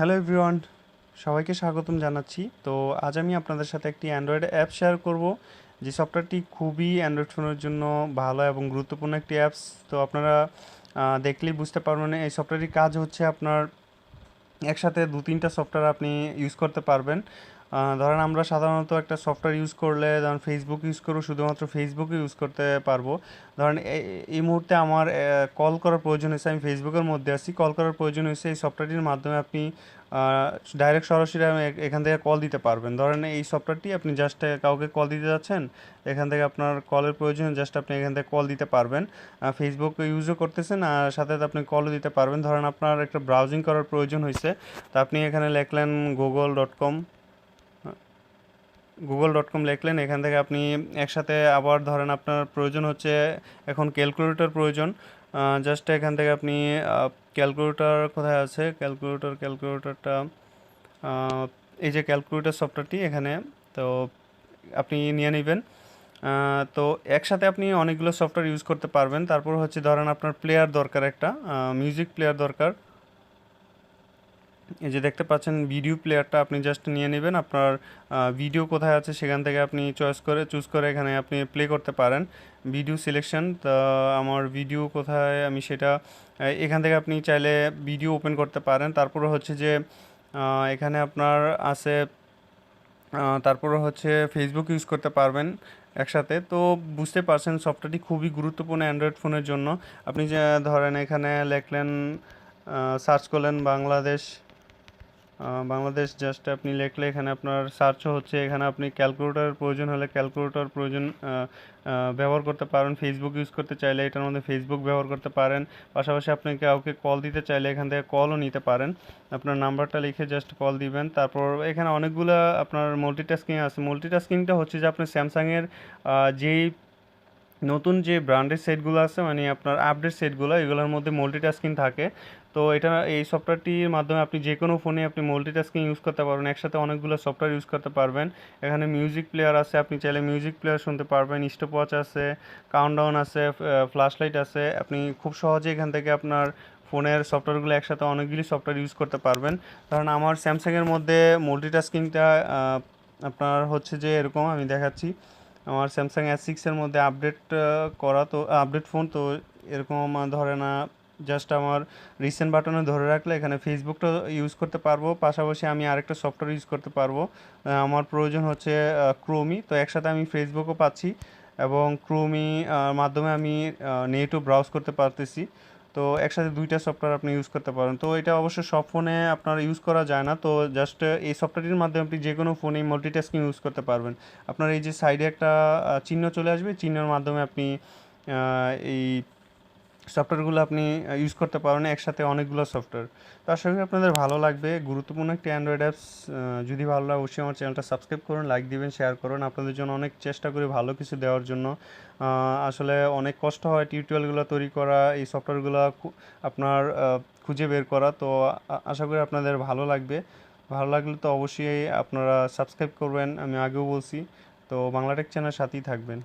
Hello everyone, সবাইকে স্বাগতম জানাচ্ছি। তো আজ আমি আপনাদের সাথে একটি অ্যান্ড্রয়েড অ্যাপ শেয়ার করব। যে সফটওয়্যারটি খুবই অ্যান্ড্রয়েড ফোনের জন্য ভালো এবং গুরুত্বপূর্ণ একটি অ্যাপস তো আপনারা দেখলেই বুঝতে পারবেন, এই সফটওয়্যারটির কাজ হচ্ছে আপনার একসাথে দু তিনটা সফটওয়্যার আপনি ইউজ করতে পারবেন। ধরেন আমরা সাধারণত একটা সফটওয়্যার ইউজ করলে, ধরেন ফেসবুক ইউজ করব, শুধুমাত্র ফেসবুকে ইউজ করতে পারব। ধরেন এই মুহূর্তে আমার কল করার প্রয়োজন হয়েছে, আমি ফেসবুকের মধ্যে আছি কল করার প্রয়োজন হয়েছে, এই সফটওয়্যারটির মাধ্যমে আপনি ডাইরেক্ট সরাসরি এখান থেকে কল দিতে পারবেন। ধরেন এই সফটওয়্যারটি আপনি জাস্ট কাউকে কল দিতে যাচ্ছেন, এখান থেকে আপনার কলের প্রয়োজন জাস্ট আপনি এখান থেকে কল দিতে পারবেন। ফেসবুক ইউজও করতেছেন, আর সাথে সাথে আপনি কলও দিতে পারবেন। ধরেন আপনার একটা ব্রাউজিং করার প্রয়োজন হয়েছে, তা আপনি এখানে লিখলেন Google dot com Google dot com লিখলেন, এখান থেকে আপনি একসাথে আবার ধরেন আপনার প্রয়োজন হচ্ছে এখন ক্যালকুলেটর প্রয়োজন। জাস্ট এখান থেকে আপনি ক্যালকুলেটর কোথায় আছে? ক্যালকুলেটর ক্যালকুলেটরটা এই যে ক্যালকুলেটর সফটওয়্যারটি এখানে, তো আপনি নিয়ে নেবেন। তো একসাথে আপনি অনেকগুলো সফটওয়্যার ইউজ করতে পারবেন। তারপর হচ্ছে ধরেন আপনার প্লেয়ার দরকার একটা মিউজিক প্লেয়ার দরকার। এই যে দেখতে পাচ্ছেন ভিডিও প্লেয়ারটা আপনি জাস্ট নিয়ে নেবেন। আপনার ভিডিও কোথায় আছে সেখান থেকে আপনি চয়েস করে চুজ করে এখানে আপনি প্লে করতে পারেন। ভিডিও সিলেকশন তো আমার ভিডিও কোথায়, আমি সেটা এখান থেকে আপনি চাইলে ভিডিও ওপেন করতে পারেন। তারপরে হচ্ছে যে এখানে আপনার আছে তারপরে হচ্ছে ফেসবুক ইউজ করতে পারবেন একসাথে। তো বুঝতে পারছেন সফটওয়্যারটি খুবই গুরুত্বপূর্ণ অ্যান্ড্রয়েড ফোনের জন্য। আপনি যে, ধরেন এখানে লিখলেন সার্চ করলেন বাংলাদেশ বাংলাদেশ জাস্ট আপনি লিখলে এখানে আপনার সার্চও হচ্ছে, এখানে আপনি ক্যালকুলেটর প্রয়োজন হলে ক্যালকুলেটর প্রয়োজন ব্যবহার করতে পারেন। ফেসবুক ইউজ করতে চাইলে এটার মধ্যে ফেসবুক ব্যবহার করতে পারেন। পাশাপাশি আপনি কাউকে কল দিতে চাইলে এখান থেকে কলও নিতে পারেন। আপনার নাম্বারটা লিখে জাস্ট কল দিবেন। তারপর এখানে অনেকগুলো আপনার মাল্টিটাস্কিং আছে। মাল্টিটাস্কিংটা হচ্ছে যে আপনি স্যামসাংয়ের যেই নতুন যে ব্র্যান্ডের সেটগুলো আছে মানে আপনার আপডেট সেটগুলো এগুলোর মধ্যে মাল্টিটাস্কিং থাকে। তো এটা, এই সফটওয়্যারটির মাধ্যমে আপনি যে কোনো ফোনে আপনি মাল্টিটাস্কিং ইউজ করতে পারবেন। একসাথে অনেকগুলো সফটওয়্যার ইউজ করতে পারবেন। এখানে মিউজিক প্লেয়ার আছে, আপনি চাইলে মিউজিক প্লেয়ার শুনতে পারবেন। স্টপ ওয়াচ আছে কাউন্টডাউন আছে ফ্ল্যাশ লাইট আছে। আপনি খুব সহজে এখান থেকে আপনার ফোনের সফটওয়্যারগুলো একসাথে অনেকগুলি সফটওয়্যার ইউজ করতে পারবেন। কারণ আমার স্যামসাংয়ের মধ্যে মাল্টিটাস্কিংটা আপনার হচ্ছে যে এরকম, আমি দেখাচ্ছি। আমার স্যামসাং এস সিক্সের মধ্যে আপডেট করা তো আপডেট ফোন তো এরকম ধরে না জাস্ট আমার রিসেন্ট বাটনে ধরে রাখলে এখানে ফেসবুকটা ইউজ করতে পারব। পাশাপাশি আমি আরেকটা সফটওয়্যার ইউজ করতে পারব। আমার প্রয়োজন হচ্ছে ক্রোমি তো একসাথে আমি ফেসবুকও পাচ্ছি এবং ক্রোমি মাধ্যমে আমি নেটও ব্রাউজ করতে পারতেছি। তো একসাথে দুইটা সফটওয়্যার আপনি ইউজ করতে পারেন। তো এটা অবশ্য সব ফোনে আপনার ইউজ করা যায় না। তো জাস্ট এই সফটওয়্যারটির মাধ্যমে আপনি যে কোনো ফোনে মাল্টিটাস্কিং ইউজ করতে পারবেন। আপনার এই যে সাইডে একটা চিহ্ন চলে আসবে। চিহ্নের মাধ্যমে আপনি এই সফটওয়্যারগুলো আপনি ইউজ করতে পারেন, একসাথে অনেকগুলো সফটওয়্যার তো আশা করি আপনাদের ভালো লাগবে। গুরুত্বপূর্ণ একটি অ্যান্ড্রয়েড অ্যাপস যদি ভালো লাগে, অবশ্যই আমার চ্যানেলটা সাবস্ক্রাইব করুন লাইক দিবেন শেয়ার করুন। আপনাদের জন্য অনেক চেষ্টা করি ভালো কিছু দেওয়ার জন্য। আসলে অনেক কষ্ট হয় টিউটোরিয়ালগুলো তৈরি করা, এই সফটওয়্যারগুলো আপনার খুঁজে বের করা। তো আশা করি আপনাদের ভালো লাগবে। ভালো লাগলে তো অবশ্যই আপনারা সাবস্ক্রাইব করবেন, আমি আগেও বলছি। তো বাংলাটেক চ্যানেল সাথেই থাকবেন।